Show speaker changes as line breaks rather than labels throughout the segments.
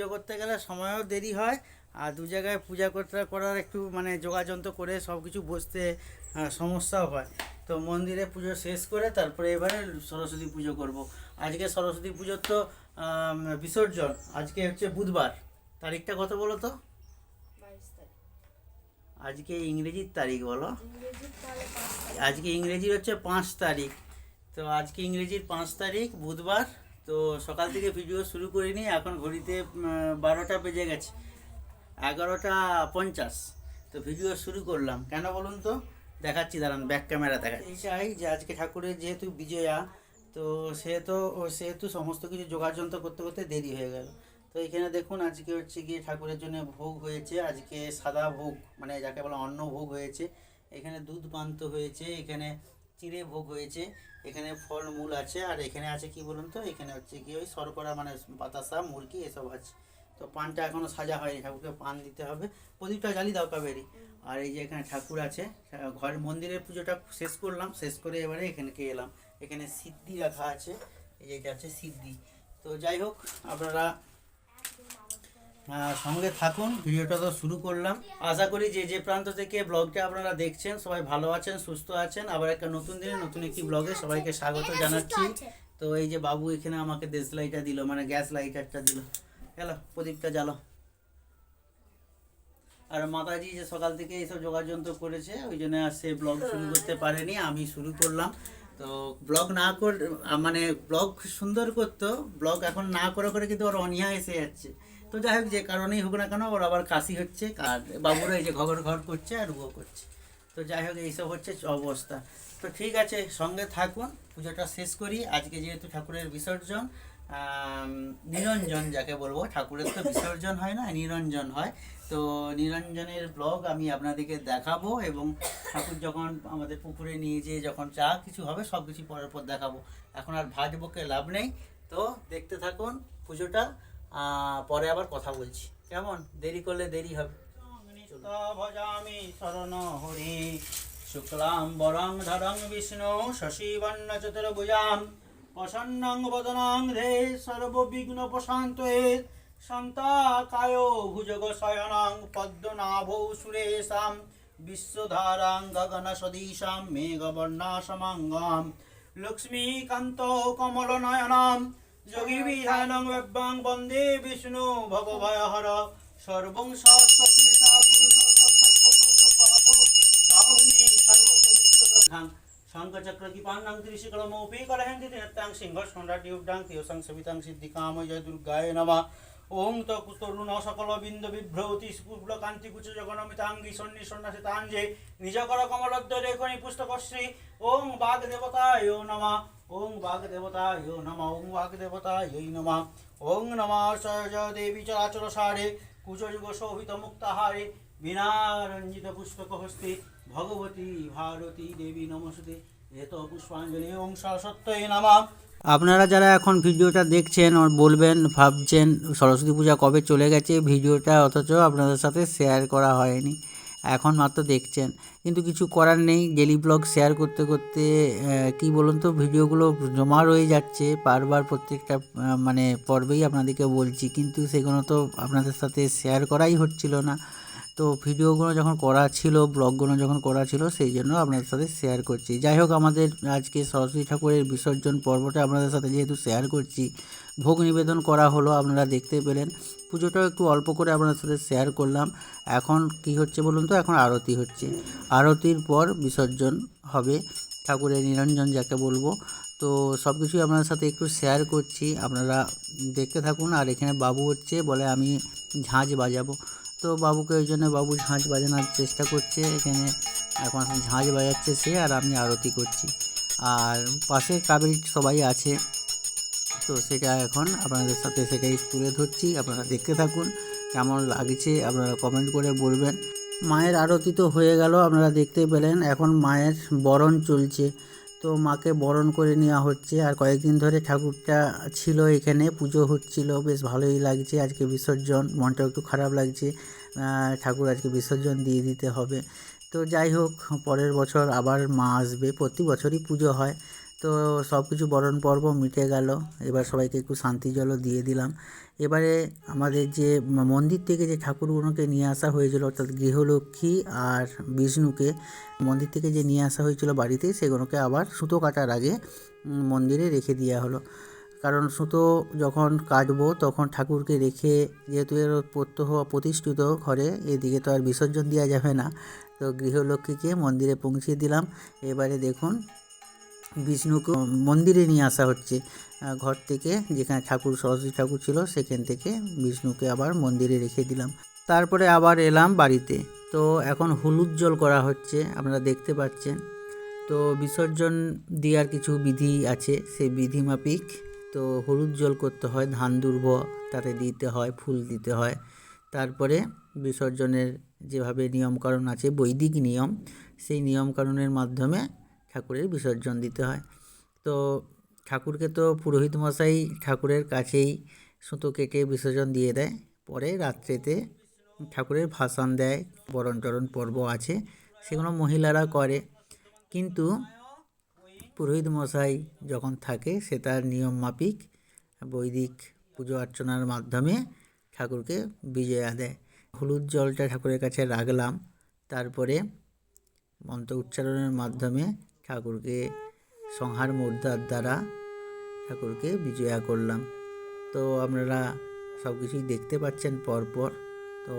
পুজো করতে গেলে সময়ও দেরি হয়, আর দু জায়গায় পূজা করতে করার একটু মানে যোগাযন্ত্র করে সব কিছু বসতে সমস্যাও হয়। তো মন্দিরে পুজো শেষ করে তারপরে এবারে সরস্বতী পুজো করব। আজকে সরস্বতী পুজোর তো বিসর্জন, আজকে হচ্ছে বুধবার। তারিখটা কত বলো তো? আজকে ইংরেজির তারিখ বলো। আজকে ইংরেজির হচ্ছে পাঁচ তারিখ। তো আজকে ইংরেজির পাঁচ তারিখ, বুধবার। তো সকাল থেকে ভিডিও শুরু করিনি, এখন ঘড়িতে বারোটা বেজে গেছে, এগারোটা পঞ্চাশ। তো ভিডিও শুরু করলাম। কেন বলুন তো? দেখাচ্ছি, দাঁড়ান ব্যাক ক্যামেরা দেখাচ্ছি। চাই যে আজকে ঠাকুরের যেহেতু বিজয়া, তো সেহেতু সেহেতু সমস্ত কিছু যোগাযন্ত্র করতে করতে দেরি হয়ে গেল। তো এখানে দেখুন, আজকে হচ্ছে গিয়ে ঠাকুরের জন্য ভোগ হয়েছে, আজকে সাদা ভোগ মানে যাকে বলে অন্ন ভোগ হয়েছে। এখানে দুধ পান্ত হয়েছে, এখানে চিড়ে ভোগ হয়েছে। এখানে ফল মূল আছে, আর এখানে আছে কি বলুন তো? এখানে হচ্ছে কি ওই শর্করা মানে বাতাসা, মুরগি এসব আছে। তো পানটা এখনও সাজা হয়নি, ঠাকুরকে পান দিতে হবে। প্রদীপটা জ্বালিয়ে দাও কাবেরি। আর এই যে এখানে ঠাকুর আছে, ঘর মন্দিরের পুজোটা শেষ করলাম, শেষ করে এবারে এখানে এলাম। এখানে সিদ্ধি রাখা আছে, এই যে এটা আছে সিদ্ধি। তো যাই হোক, আপনারা সঙ্গে থাকুন ভিডিওটা তো শুরু করলাম। আশা করি যে যে প্রান্ত থেকে ব্লগটা আপনারা দেখছেন সবাই ভালো আছেন সুস্থ আছেন। আবার একটা নতুন দিনে নতুন একটি ব্লগে সবাইকে স্বাগত জানাচ্ছি। তো এই যে বাবু এখানে আমাকে দেশ লাইটার দিল মানে গ্যাস লাইটারটা দিল। গেল প্রদীপটা জ্বালো। আর মাতাজি যে সকাল থেকে এইসব যোগাযন্ত্র করেছে ওই জন্য আর সে ব্লগ শুরু করতে পারেনি আমি শুরু করলাম। তো ব্লগ না কর মানে ব্লগ সুন্দর করতো ব্লগ এখন না করে করে কিন্তু ওর অনীহা এসে যাচ্ছে। তো যাই হোক, যে কারণেই হোক না কেন, ওর আবার কাশি হচ্ছে। আর বাবুরা এই যে ঘর ঘর করছে আর ও করছে। তো যাই হোক, এইসব হচ্ছে অবস্থা। তো ঠিক আছে, সঙ্গে থাকুন, পুজোটা শেষ করি। আজকে যেহেতু ঠাকুরের বিসর্জন নিরঞ্জন যাকে বলব, ঠাকুরের তো বিসর্জন হয় না, নিরঞ্জন হয়। তো নিরঞ্জনের ব্লগ আমি আপনাদেরকে দেখাবো এবং ঠাকুর যখন আমাদের পুকুরে নিয়ে যেয়ে যখন চা কিছু হবে সব কিছু পরের পর দেখাবো। এখন আর ভাজবোকে লাভ নেই। তো দেখতে থাকুন পুজোটা। পরে আবার কথা বলছি। কেমন? দেরি করলে দেরি হবে। ভজামি শরণ হরি, শুক্লাম বরং ধরং বিষ্ণু শশীবর্ণ চতুর্ভুজাম, প্রসন্নং বদনং ধে সর্ববিঘ্ন প্রশান্তয়ে শান্তাকায় ভুজগ শয়নং পদ্মনাভৌ সুরেশাম, বিশ্বধারাং গগন সদীশাম মেঘবর্ণাসমাঙ্গম লক্ষ্মীকান্ত কমলনয়নাম যোগী বিধানং ব্যব্যাং বন্দে বিষ্ণু ভবভয়হর সর্বং সরস্বতী শঙ্খচক্র কৃপান্নাং ত্রিশিকলমৌপি কলহেন্দি নিত্যাং সিংহ সম্রাটিউডাং তিয়সং সবিতাং সিদ্ধিকাম জয় দুর্গায় নমঃ তো তরুণ সকল বিন্দু বিভ্রতি পুষ্প কান্তি কুচ জগনমিতাঙ্গি সন্নি সন্ন্যাসিতাঞ্জে নিজ কর কমলদ্য রেখনি পুস্তকশ্রী ওম বাগ দেবতায় নমঃ। ওং বাগ দেবতায় নমঃ। ওং বাগ দেবতায় নমঃ। ওং নমঃ সজ দেবী চরাচর সারে কুচযুগ শোভিত মুক্তাহারে বিনারঞ্জিত পুষ্পক হস্তে ভগবতী ভারতী দেবী নমস্তে। এত পুষ্পাঞ্জলি ওং সরস্বত্যই নমঃ। আপনারা যারা এখন ভিডিওটা দেখছেন আর বলবেন, ভাবছেন সরস্বতী পূজা কবে চলে গেছে, ভিডিওটা অথচ আপনাদের সাথে শেয়ার করা হয়নি। এখন মাত্র দেখছেন। কিন্তু কিছু করার নেই ডেলি ব্লগ শেয়ার করতে করতে কি বলুন তো, ভিডিওগুলো জমা রয়ে যাচ্ছে বারবার প্রত্যেকটা মানে পর্বেই আপনাদেরকে বলছি। কিন্তু সেগুলো তো আপনাদের সাথে শেয়ার করাই হচ্ছিল না। তো ভিডিওগুলো যখন করা ছিল, ব্লগগুলো যখন করা ছিল, সেই জন্য আপনাদের সাথে শেয়ার করছি। যাই হোক, আমাদের আজকে সরস্বতী ঠাকুরের বিসর্জন পর্বটা আপনাদের সাথে যেহেতু শেয়ার করছি, ভোগ নিবেদন করা হলো, আপনারা দেখতে পেলেন। পুজোটাও একটু অল্প করে আপনাদের সাথে শেয়ার করলাম। এখন কি হচ্ছে বলুন তো? এখন আরতি হচ্ছে। আরতির পর বিসর্জন হবে, ঠাকুরের নিরঞ্জন যাকে বলব। তো সব কিছুই আপনাদের সাথে একটু শেয়ার করছি। আপনারা দেখতে থাকুন। আর এখানে বাবু হচ্ছে বলে আমি ঝাঁঝ বাজাবো। তো বাবুকে ওই জন্য বাবু ঝাঁঝ বাজানোর চেষ্টা করছে। এখানে এখন ঝাঁঝ বাজাচ্ছে সে আর আমি আরতি করছি। আর পাশে কাবেরি সবাই আছে। তো সেটা এখন আপনাদের সাথে সেটাই তুলে ধরছি। আপনারা দেখতে থাকুন, কেমন লাগছে আপনারা কমেন্ট করে বলবেন। মায়ের আরতি তো হয়ে গেল, আপনারা দেখতে পেলেন, এখন মায়ের বরণ চলছে। তো মাকে বরণ করে নেওয়া হচ্ছে। আর কয়েকদিন ধরে ঠাকুরটা ছিল এখানে, পুজো হচ্ছিল, বেশ ভালোই লাগছে। আজকে বিসর্জন, মনটাও একটু খারাপ লাগছে। ঠাকুর আজকে বিসর্জন দিয়ে দিতে হবে। তো যাই হোক, পরের বছর আবার মা আসবে। প্রতি বছরই পুজো হয়। তো সব কিছু বরণ পর্ব মিটে গেল। এবার সবাইকে একটু শান্তি জলও দিয়ে দিলাম। এবারে আমাদের যে মন্দির থেকে যে ঠাকুরগুলোকে নিয়ে আসা হয়েছিল, অর্থাৎ গৃহলক্ষ্মী আর বিষ্ণুকে, মন্দির থেকে যে নিয়ে আসা হয়েছিল বাড়িতে, সেগুলোকে আবার সুতো কাটার আগে মন্দিরে রেখে দেওয়া হলো। কারণ সুতো যখন কাটবো, তখন ঠাকুরকে রেখে যেহেতু এর প্রত্যহ প্রতিষ্ঠিত ঘরে, এদিকে তো আর বিসর্জন দেওয়া যাবে না। তো গৃহলক্ষ্মীকে মন্দিরে পৌঁছে দিলাম। এবারে দেখুন বিষ্ণুকে মন্দিরে নিয়ে আসা হচ্ছে। ঘর থেকে যেখানে ঠাকুর, সরস্বতী ঠাকুর ছিল, সেখান থেকে বিষ্ণুকে আবার মন্দিরে রেখে দিলাম। তারপরে আবার এলাম বাড়িতে। তো এখন হলুদ জল করা হচ্ছে, আপনারা দেখতে পাচ্ছেন। তো বিসর্জন দেওয়ার কিছু বিধি আছে, সেই বিধি মাফিক। তো হলুদ জল করতে হয়, ধান দুর্ভ তাতে দিতে হয়, ফুল দিতে হয়। তারপরে বিসর্জনের যেভাবে নিয়মকানুন আছে, বৈদিক নিয়ম, সেই নিয়মকানুনের মাধ্যমে ঠাকুরের বিসর্জন দিতে হয়। তো ঠাকুরকে তো পুরোহিত মশাই ঠাকুরের কাছেই সুতো কেটে বিসর্জন দিয়ে দেয়। পরে রাত্রেতে ঠাকুরের ভাসান দেয় বরণ টরণ পর্ব আছে, সেগুলো মহিলারা করে। কিন্তু পুরোহিত মশাই যখন থাকে, সে তার নিয়ম মাফিক বৈদিক পুজো অর্চনার মাধ্যমে ঠাকুরকে বিজয়া দেয়। হলুদ জলটা ঠাকুরের কাছে রাখলাম। তারপরে মন্ত্র উচ্চারণের মাধ্যমে ঠাকুরকে সংহার মুদ্রার দ্বারা ঠাকুরকে বিজয়া করলাম। তো আপনারা সব কিছুই দেখতে পাচ্ছেন পরপর। তো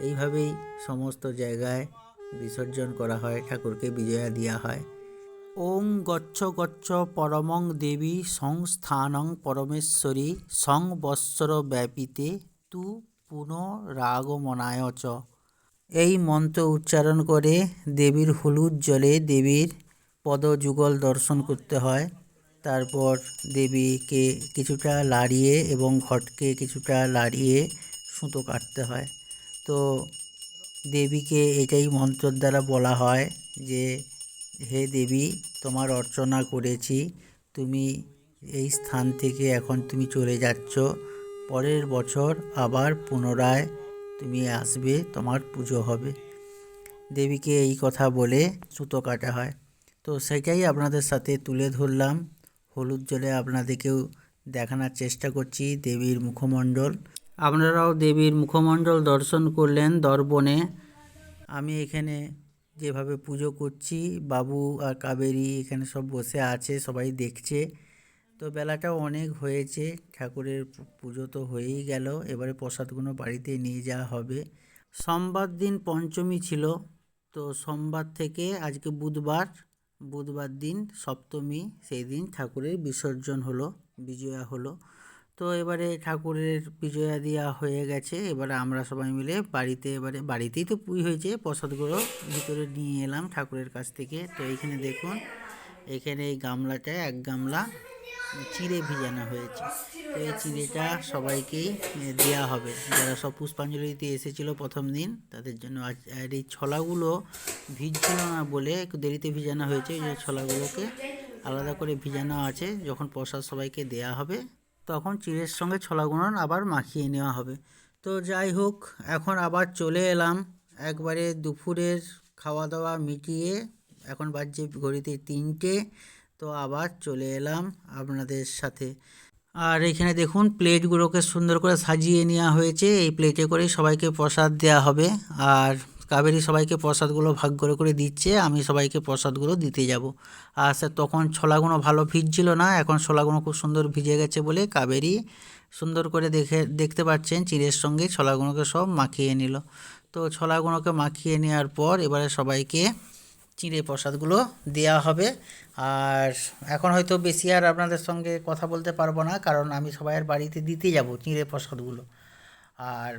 এইভাবেই সমস্ত জায়গায় বিসর্জন করা হয়, ঠাকুরকে বিজয়া দেওয়া হয়। ওং গচ্ছ গচ্ছ পরমং দেবী সংস্থানং পরমেশ্বরী সংবৎসর ব্যাপিতে তু পুনরাগমনায় চ। এই মন্ত্র উচ্চারণ করে দেবীর হলুদ জলে দেবীর পদযুগল দর্শন করতে হয়। তারপর দেবীকে কিছুটা লাড়িয়ে এবং ঘটকে কিছুটা লাড়িয়ে সুতো কাটতে হয়। তো দেবীকে এটাই মন্ত্রর দ্বারা বলা হয় যে, হে দেবী, তোমার অর্চনা করেছি। তুমি এই স্থান থেকে এখন তুমি চলে যাচ্ছ। পরের বছর আবার পুনরায় তুমি আসবে, তোমার পুজো হবে। দেবীকে এই কথা বলে সুতো কাটা হয়। তো সেটাই আপনাদের সাথে তুলে ধরলাম। হলুদ জলে আপনাদেরকেও দেখানোর চেষ্টা করছি দেবীর মুখমণ্ডল। আপনারাও দেবীর মুখমণ্ডল দর্শন করলেন দর্পণে। আমি এখানে যেভাবে পুজো করছি, বাবু আর কাবেরী এখানে সব বসে আছে, সবাই দেখছে। তো বেলাটাও অনেক হয়েছে, ঠাকুরের পুজো তো হয়েই গেল, এবারে প্রসাদগুলো বাড়িতে নিয়ে যাওয়া হবে। সোমবার দিন পঞ্চমী ছিল, তো সোমবার থেকে আজকে বুধবার বুধবার দিন সপ্তমী, সেই দিন ঠাকুরের বিসর্জন হলো, বিজয়া হলো। তো এবারে ঠাকুরের বিজয়া দেওয়া হয়ে গেছে, এবারে আমরা সবাই মিলে বাড়িতে, এবারে বাড়িতেই তো পুই হয়েছে, প্রসাদগুলো ভিতরে নিয়ে এলাম ঠাকুরের কাছ থেকে। তো এইখানে দেখুন, এখানে এই গামলাটায় এক গামলা চিড়ে ভিজানো হয়েছে। তো এই চিড়েটা সবাইকেই দেয়া হবে। যারা সব পুষ্পাঞ্জলি দিতে এসেছিল প্রথম দিন, তাদের জন্য আর এই ছলাগুলো ভিজছিল না বলে একটু দেরিতে ভিজানো হয়েছে। ওই ছলাগুলোকে আলাদা করে ভিজানো আছে। যখন প্রসাদ সবাইকে দেয়া হবে, তখন চিড়ের সঙ্গে ছোলাগুলো আবার মাখিয়ে নেওয়া হবে। তো যাই হোক, এখন আবার চলে এলাম। একবারে দুপুরের খাওয়া দাওয়া মিটিয়ে এখন বাজছে ঘড়িতে তিনটে। তো আবার চলে এলাম আপনাদের সাথে। আর এখানে দেখুন প্লেটগুলোকে সুন্দর করে সাজিয়ে নেওয়া হয়েছে। এই প্লেটে করে সবাইকে প্রসাদ দেওয়া হবে। আর কাবেরি সবাইকে প্রসাদগুলো ভাগ করে করে দিচ্ছে। আমি সবাইকে প্রসাদগুলো দিতে যাব। আর স্যার, তখন ছোলাগুলো ভালো ভিজছিল না। এখন ছোলাগুলো খুব সুন্দর ভিজে গেছে বলে কাবেরি সুন্দর করে দেখে, দেখতে পাচ্ছেন, চিড়ের সঙ্গে ছোলাগুলোকে সব মাখিয়ে নিল। তো ছোলাগুলোকে মাখিয়ে নেওয়ার পর এবারে সবাইকে চিঁড়ে প্রসাদগুলো দেওয়া হবে। আর এখন হয়তো বেশি আর আপনাদের সঙ্গে কথা বলতে পারব না, কারণ আমি সবাইয়ের বাড়িতে দিতে যাব চিঁড়ে প্রসাদগুলো। আর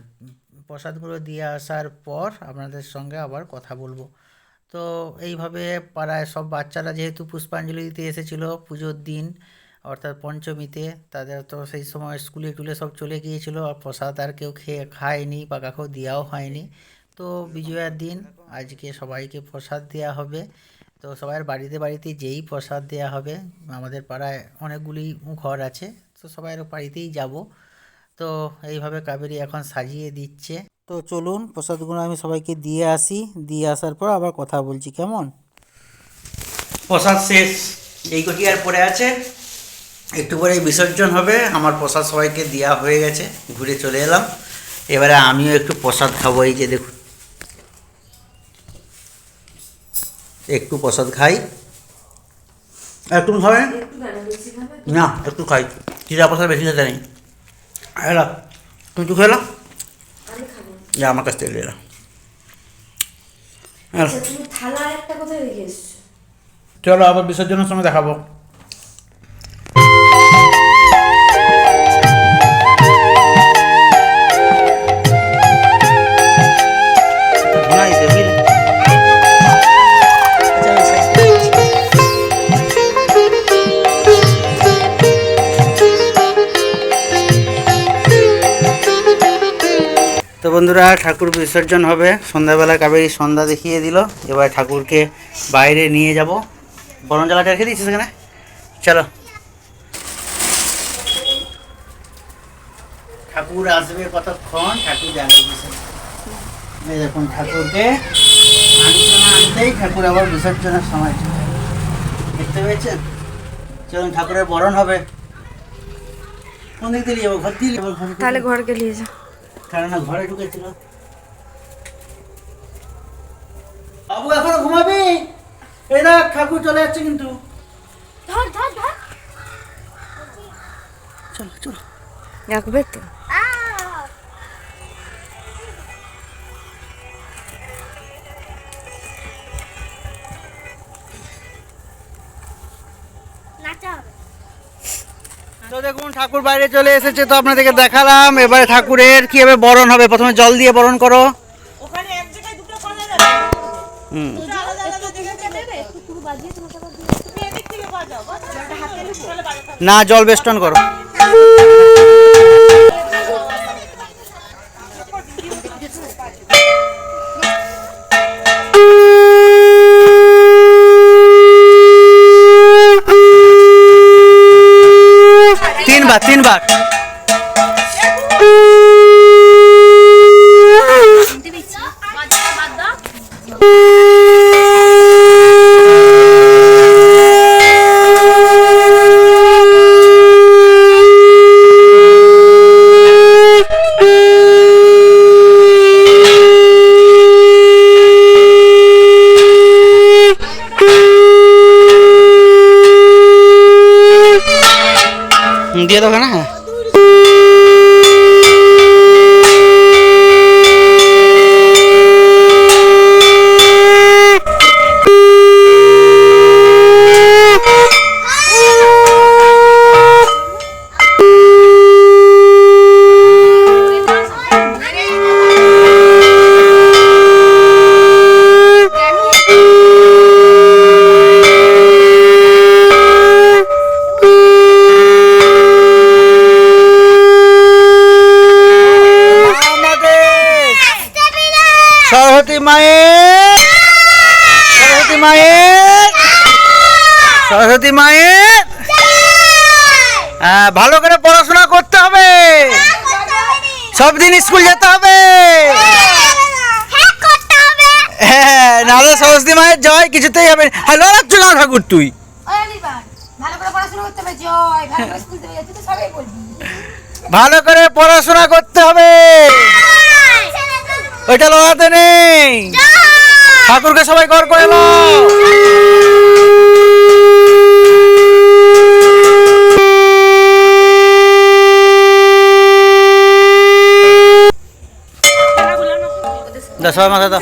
প্রসাদগুলো দিয়ে আসার পর আপনাদের সঙ্গে আবার কথা বলব। তো এইভাবে পাড়ায় সব বাচ্চারা যেহেতু পুষ্পাঞ্জলি দিতে এসেছিল, পুজোর দিন, অর্থাৎ পঞ্চমীতে, তাদের তো সেই সময় স্কুলে টুলে সব চলে গিয়েছিল, আর প্রসাদ আর কেউ খেয়ে, খায়নি, বা কাকেও দেওয়াও হয়নি। তো বিজয়ার দিন, আজকে সবাইকে প্রসাদ দেওয়া হবে। তো সবার বাড়িতে বাড়িতে যেই প্রসাদ দেওয়া হবে, আমাদের পাড়ায় অনেকগুলি ঘর আছে, তো সবাই বাড়িতেই যাব। তো এইভাবে কাবেরী এখন সাজিয়ে দিচ্ছে। তো চলুন, প্রসাদগুলো আমি সবাইকে দিয়ে আসি। দিয়ে আসার পর আবার কথা বলছি, কেমন? প্রসাদ শেষ। এই কটি আর পড়ে আছে। একটু পরে বিসর্জন হবে। আমার প্রসাদ সবাইকে দেওয়া হয়ে গেছে। ঘুরে চলে এলাম। এবারে আমিও একটু প্রসাদ খাব। এই যে দেখুন একটু প্রসাদ খাই। একটু খাবেন না একটু খাই। চিরা প্রসাদ বেশি খেতে নেই। এলা তুমি তো খেলা যা আমার কাছ থেকে এলা
আচ্ছা
চলো আবার বিসর্জনের সময় দেখাবো। বন্ধুরা, ঠাকুর বিসর্জন হবে। সন্ধ্যাবেলা কাবেরি সন্ধ্যা দেখিয়ে দিল। এবার ঠাকুরকে বাইরে নিয়ে যাব। বরণ জ্বালাটা রেখে দিয়েছিস সেখানে চলো। ঠাকুর আসবে কতক্ষণ? ঠাকুর জানে এই দেখুন ঠাকুরকে। আনতেই ঠাকুর আবার বিসর্জনের সময়। দেখতে পেয়েছেন? চলুন, ঠাকুরের বরণ হবে। কোন দিক দিয়ে যাব? ঘর দিয়ে যাব?
তাহলে নিয়ে
কারণ ঘরে ঢুকেছিল। বাবু এখনও ঘুমাবি? এই দেখ ঠাকুর চলে যাচ্ছে কিন্তু।
ধর ধর ধর।
চলো চলো।
রাখবে তো।
দেখুন ঠাকুর বাইরে চলে এসেছে তো আপনাদেরকে দেখালাম। এবারে ঠাকুরের কীভাবে বরণ হবে? প্রথমে জল দিয়ে বরণ করো।
ওখানে এক জায়গায় দুটো করা যাবে
হুম। না জল বেষ্টন করো। তিনবার তিনবার। হুম, দিয়ে দেবো না সরস্বতী হ্যাঁ নাহলে সরস্বতী মায়ের জয় কিছুতেই হবে। হ্যালো রাখছো না ঠাকুর তুই।
ভালো করে পড়াশোনা করতে হবে
ওইটা লড়াতে নেই। ঠাকুরকে সবাই কর করে সবাই মাথা দাও।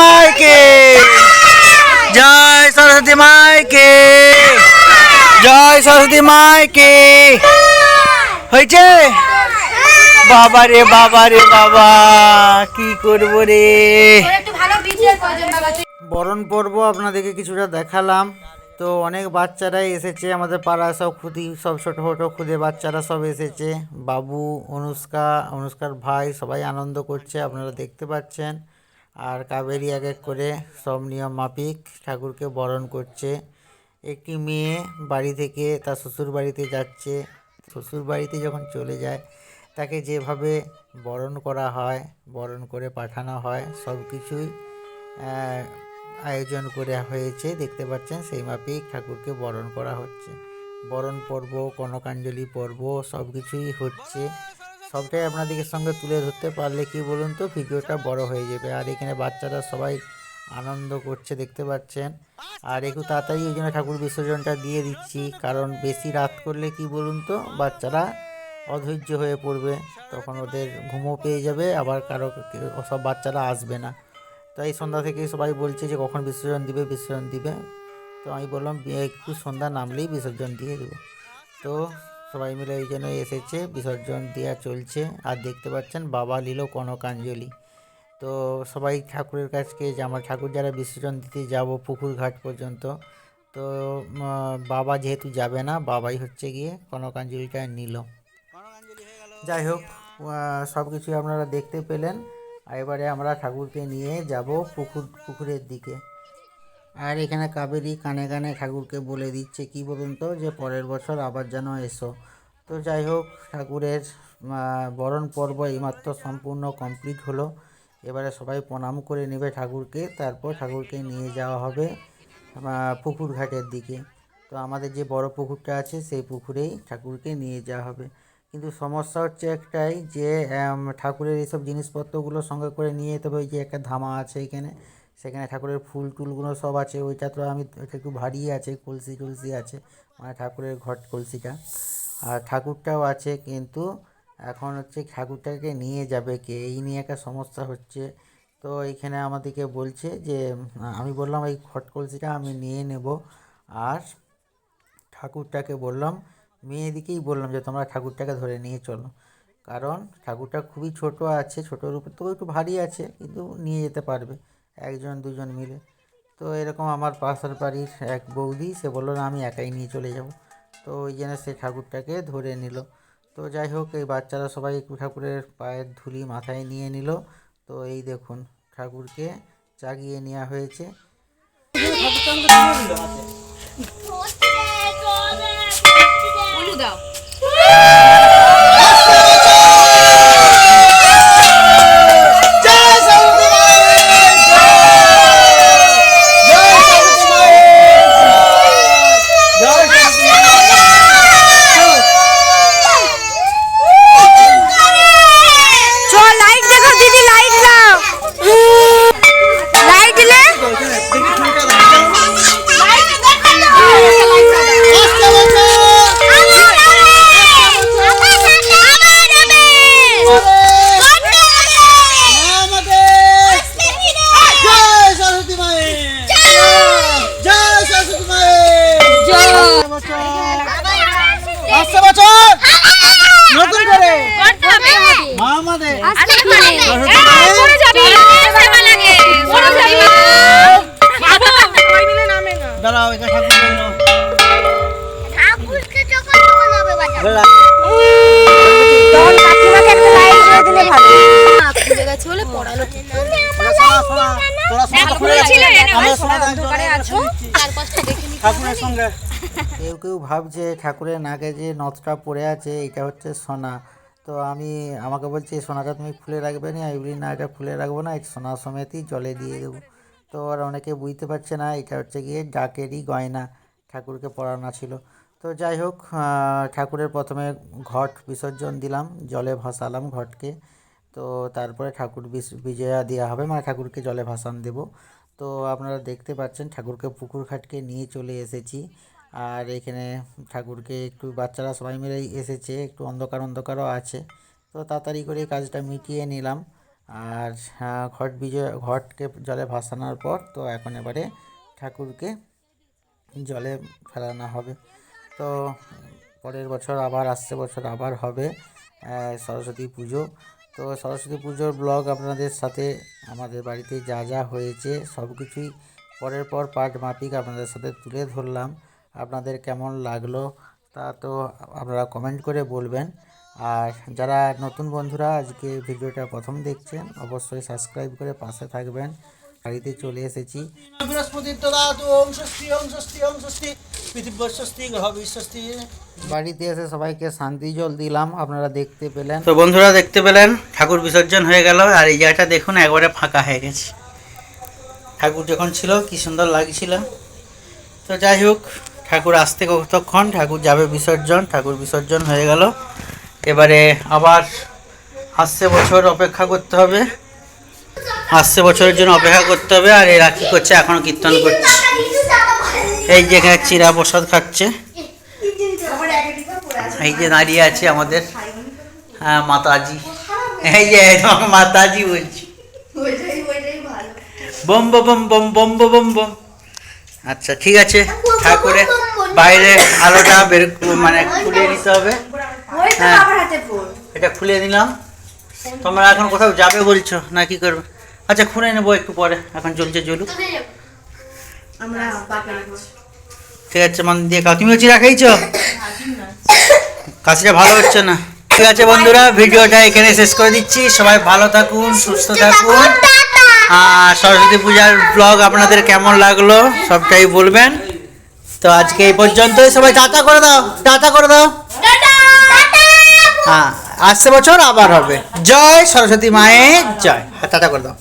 মাইকে। জয় সরস্বতী মাইকে। জয় সরস্বতী মাইকে। হয়েছে? বাবা রে বাবা রে বাবা কি করব রে? বরণ পর্ব আপনাদেরকে কিছুটা দেখালাম। তো অনেক বাচ্চারাই এসেছে আমাদের পাড়ায় সব খুদি সব ছোটো ছোটো খুদে বাচ্চারা সব এসেছে। বাবু অনুষ্কা অনুষ্কার ভাই সবাই আনন্দ করছে আপনারা দেখতে পাচ্ছেন। আর কাবেরি এক এক করে সব নিয়ম মাফিক ঠাকুরকে বরণ করছে। একটি মেয়ে বাড়ি থেকে, তার শ্বশুর বাড়িতে যাচ্ছে। শ্বশুর বাড়িতে যখন চলে যায়, তাকে যেভাবে বরণ করা হয়, বরণ করে পাঠানো হয়, সব কিছুই আয়োজন করে হয়েছে। দেখতে পাচ্ছেন, সেই মাফিক ঠাকুরকে বরণ করা হচ্ছে। বরণ পর্ব, কনকাঞ্জলি পর্ব, সব কিছুই হচ্ছে। সবটাই আপনাদের সঙ্গে তুলে ধরতে পারলে কি বলুন তো? ভিডিওটা বড় হয়ে যাবে। আর এখানে বাচ্চারা সবাই আনন্দ করছে, দেখতে পাচ্ছেন। আর একটু তাড়াতাড়ি ওই জন্য ঠাকুর বিসর্জনটা দিয়ে দিচ্ছি। কারণ বেশি রাত করলে কি বলুন তো? বাচ্চারা অধৈর্য হয়ে পড়বে। তখন ওদের ঘুমও পেয়ে যাবে, আবার কারও সব বাচ্চারা আসবে না। তাই সন্ধ্যা থেকে সবাই বলছে যে, কখন বিসর্জন দিবে বিসর্জন দিবে। তো আমি বললাম, একটু সন্ধ্যা নামলেই বিসর্জন দিয়ে দেবো। তো সবাই মিলে ওই জন্য এসেছে বিসর্জন দেওয়া চলছে। আর দেখতে পাচ্ছেন বাবা লিলো কনকাঞ্জলি। তো সবাই ঠাকুরের কাছকে যে আমার ঠাকুর যারা বিসর্জন দিতে যাব পুকুর ঘাট পর্যন্ত তো বাবা যেহেতু যাবে না বাবাই হচ্ছে গিয়ে কনকাঞ্জলিটা নিল। যাই হোক সব কিছুই আপনারা দেখতে পেলেন। এবারে আমরা ঠাকুরকে নিয়ে যাব পুকুর পুকুরের দিকে। আর এখানে কাবেরি কানে কানে ঠাকুরকে বলে দিচ্ছে, কি বলুন তো, যে পরের বছর আবার যেন এসো। তো যাই হোক, ঠাকুরের বরণ পর্ব এইমাত্র সম্পূর্ণ কমপ্লিট হলো। এবারে সবাই প্রণাম করে নেবে ঠাকুরকে, তারপর ঠাকুরকে নিয়ে যাওয়া হবে পুকুর ঘাটের দিকে। তো আমাদের যে বড় পুকুরটা আছে, সেই পুকুরেই ঠাকুরকে নিয়ে যাওয়া হবে। কিন্তু সমস্যা হচ্ছে একটাই যে ঠাকুরের এইসব জিনিসপত্রগুলো সঙ্গে করে নিয়ে যেতে হবে, ওই যে একটা ধামা আছে এখানে। সেখানে ঠাকুরের ফুল টুলগুলো সব আছে, ওইটা তো আমি একটু ভারী আছে, কলসি টলসি আছে মানে ঠাকুরের ঘট কলসিটা। আর ঠাকুরটাও আছে, কিন্তু এখন হচ্ছে ঠাকুরটাকে নিয়ে যাবে কে? এই নিয়ে একটা সমস্যা হচ্ছে। তো এইখানে আমাদেরকে বলছে যে, আমি বললাম এই ঘট কলসিটা আমি নিয়ে নেব। আর ঠাকুরটাকে বললাম মেয়েদিকেই বললাম যে, তোমরা ঠাকুরটাকে ধরে নিয়ে চলো। কারণ ঠাকুরটা খুবই ছোট আছে, ছোটোর উপর তো একটু ভারী আছে, কিন্তু নিয়ে যেতে পারবে। একজন, দুজন মিলে। তো এরকম আমার পাশের বাড়ির এক বৌদি, সে বলল, না, আমি একাই নিয়ে চলে যাব। তো ওই জন্য সে ঠাকুরটাকে ধরে নিল। তো যাই হোক, এই বাচ্চারা সবাই ঠাকুরের পায়ের ধুলি মাথায় নিয়ে নিল। তো এই দেখুন, ঠাকুরকে জাগিয়ে নেওয়া হয়েছে।
দাও।
ঠাকুরের সঙ্গে। কেউ কেউ ভাবছে ঠাকুরের নাকে যে নথটা পড়ে আছে এটা হচ্ছে সোনা। তো আমি আমাকে বলছে এই সোনাটা তুমি খুলে রাখবে না? আমি বলি না এটা খুলে রাখব না এটা সোনা সমেতই জলে দিয়ে দেবো। তো আর অনেকে বুঝতে পারছে না এটা হচ্ছে গিয়ে ডাকেরই গয়না ঠাকুরকে পরানো ছিল। তো যাই হোক ঠাকুরের প্রথমে ঘট বিসর্জন দিলাম জলে ভাসালাম ঘটকে। তো তারপরে ঠাকুর বিজয়া দেওয়া হবে মানে ঠাকুরকে জলে ভাসান দেব। তো আপনারা দেখতে পাচ্ছেন ঠাকুরকে পুকুর ঘাটকে নিয়ে চলে এসেছি। আর এখানে ঠাকুরকে একটু বাচ্চারা সবাই মিলে এসেছে, একটু অন্ধকার অন্ধকারও আছে। তো তাড়াতাড়ি করে কাজটা মিটিয়ে নিলাম। আর ঘট বিজয়, ঘটকে জলে ভাসানোর পর তো এখন এবারে ঠাকুরকে জলে ফেলানো হবে। তো তো পরের বছর আবার, আসছে বছর আবার হবে সরস্বতী পুজো। তো সরস্বতী পুজোর ব্লগ আপনাদের সাথে আমাদের বাড়িতে যা যা হয়েছে, সব কিছুই পরের পর পার্ট মাফিক আপনাদের সাথে তুলে ধরলাম। আপনাদের কেমন লাগল তা তো আপনারা কমেন্ট করে বলবেন। আর যারা নতুন বন্ধুরা আজকে ভিডিওটা প্রথম দেখছেন, অবশ্যই সাবস্ক্রাইব করে পাশে থাকবেন। বাড়িতে চলে এসেছি।
বৃহস্পতির দদাতু ওম ষষ্ঠী ওম ষষ্ঠী ওম ষষ্ঠী
বাড়িতে এসে সবাইকে শান্তি জল দিলাম আপনারা দেখতে পেলেন। তো বন্ধুরা দেখতে পেলেন ঠাকুর বিসর্জন হয়ে গেল আর এই জায়গাটা দেখুন একবারে ফাঁকা হয়ে গেছে। ঠাকুর যখন ছিল কি সুন্দর লাগছিল। তো যাই হোক ঠাকুর আসতে কতক্ষণ ঠাকুর যাবে বিসর্জন ঠাকুর বিসর্জন হয়ে গেল। এবারে আবার আসছে বছর অপেক্ষা করতে হবে। আসছে বছরের জন্য অপেক্ষা করতে হবে আর এরা কি করছে এখনও কীর্তন করছে। এই যে এখানে চিরা প্রসাদ খাচ্ছে। এই যে দাঁড়িয়ে আছে আমাদের হ্যাঁ মাতাজি। এই যে মাতাজি বলছি। বম বম বম বম বম বম আচ্ছা ঠিক আছে। ঠাকুরে বাইরে আলোটা বের মানে খুলে নিতে হবে। হ্যাঁ। এটা খুলে দিলাম তোমরা এখন কোথাও যাবে বলছো, না কি করবে? আচ্ছা খুলে নেব একটু পরে, এখন চলছে জলুক
আমরা
ঠিক আছে, মন দিয়ে খাও। তুমিও চিরা খাইছো কাশিটা ভালো হচ্ছে না। ঠিক আছে বন্ধুরা, ভিডিওটা এখানে শেষ করে দিচ্ছি। সবাই ভালো থাকুন, সুস্থ থাকুন। আর সরস্বতী পূজার ব্লগ আপনাদের কেমন লাগল, সবটাই বলবেন। তো আজকে এই পর্যন্তই। সবাই টাটা করে দাও, টাটা করে দাও। হ্যাঁ আসছে বছর, আবার হবে। জয় সরস্বতী মায়ের জয়। হ্যাঁ টাটা করে দাও।